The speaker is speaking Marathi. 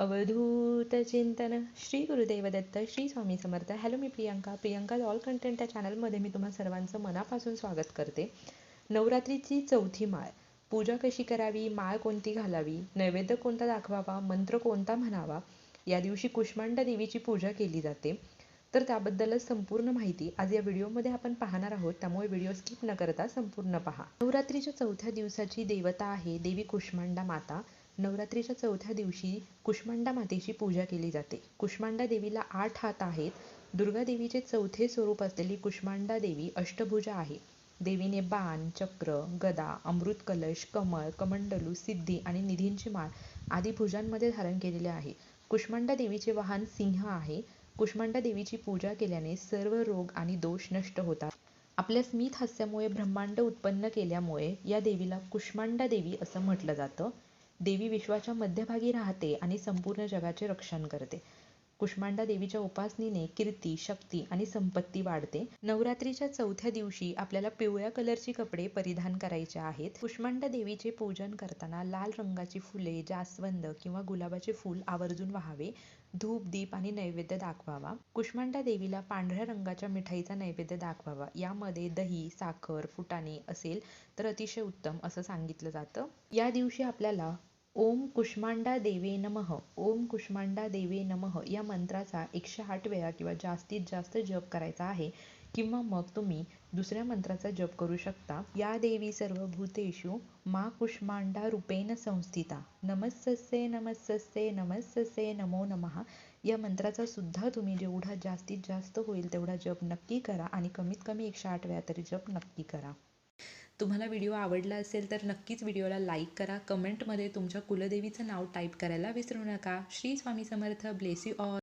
अवधूत चिंतन श्री गुरुदेव दत्त श्री स्वामी समर्थ. हॅलो मी प्रियंका. प्रियंका ऑल कंटेंट या चॅनलमध्ये मी तुम्हा सर्वांचं मनापासून स्वागत करते. नवरात्रीची चौथी माळ. पूजा कशी करावी? माळ कोणती घालावी? नैवेद्य कोणता दाखवावा? मंत्र कोणता म्हणावा? या दिवशी कुष्मांडा देवीची पूजा केली जाते. तर त्याबद्दलच संपूर्ण माहिती आज या व्हिडिओमध्ये आपण पाहणार आहोत. त्यामुळे व्हिडिओ स्किप न करता संपूर्ण पहा. नवरात्रीच्या चौथ्या दिवसाची देवता आहे देवी कुष्मांडा माता. नवरात्रीच्या चौथ्या दिवशी कुष्मांडा मातेची पूजा केली जाते. कुष्मांडा देवीला आठ हात आहेत. दुर्गा देवीचे चौथे स्वरूप असलेली कुष्मांडा देवी अष्टभुजा आहे. देवीने बाण चक्र गदा अमृत कलश कमळ कमंडलू सिद्धी आणि निधींची माळ आदी भुजांमध्ये धारण केलेले आहे. कुष्मांडा देवीचे वाहन सिंह आहे. कुष्मांडा देवीची पूजा केल्याने सर्व रोग आणि दोष नष्ट होतात. आपल्या स्मित हास्यामुळे ब्रह्मांड उत्पन्न केल्यामुळे या देवीला कुष्मांडा देवी असं म्हटलं जातं. देवी विश्वाच्या मध्यभागी राहते आणि संपूर्ण जगाचे रक्षण करते. कुष्मांडा देवीच्या उपासनेने कीर्ती शक्ती आणि संपत्ती वाढते. नवरात्रीच्या चौथ्या दिवशी आपल्याला पिवळ्या कलरची कपडे परिधान करायचे आहेत. कुष्मांडा देवीचे पूजन करताना लाल रंगाची फुले जास्वंद किंवा गुलाबाचे फूल आवर्जून व्हावे. धूप दीप आणि नैवेद्य दाखवावा. कुष्मांडा देवीला पांढऱ्या रंगाच्या मिठाईचा नैवेद्य दाखवावा. यामध्ये दही साखर फुटाणे असेल तर अतिशय उत्तम असं सांगितलं जातं. या दिवशी आपल्याला ओम कुष्मांडा देवे नमः ओम कुष्मांडा देवे नमः या मंत्राचा एकशे आठ वेळा किंवा जास्तीत जास्त जप करायचा आहे किंवा मग तुम्ही दुसऱ्या मंत्राचा जप करू शकता. या देवी सर्व भूतेषु मा कुष्मांडा रूपेण संस्थिता. नमस्सस्ये नमस्सस्ये नमस्सस्ये नमो नमः. या मंत्राचा सुद्धा तुम्ही जेवढा जास्तीत जास्त होईल तेवढा जप नक्की करा आणि कमीत कमी एकशे आठ वेळा तरी जप नक्की करा. तुम्हाला व्हिडिओ आवडला असेल तर नक्कीच व्हिडिओला लाईक करा. कमेंटमध्ये तुमच्या कुलदेवीचं नाव टाईप करायला विसरू नका. Shri Swami Samarth. Bless you all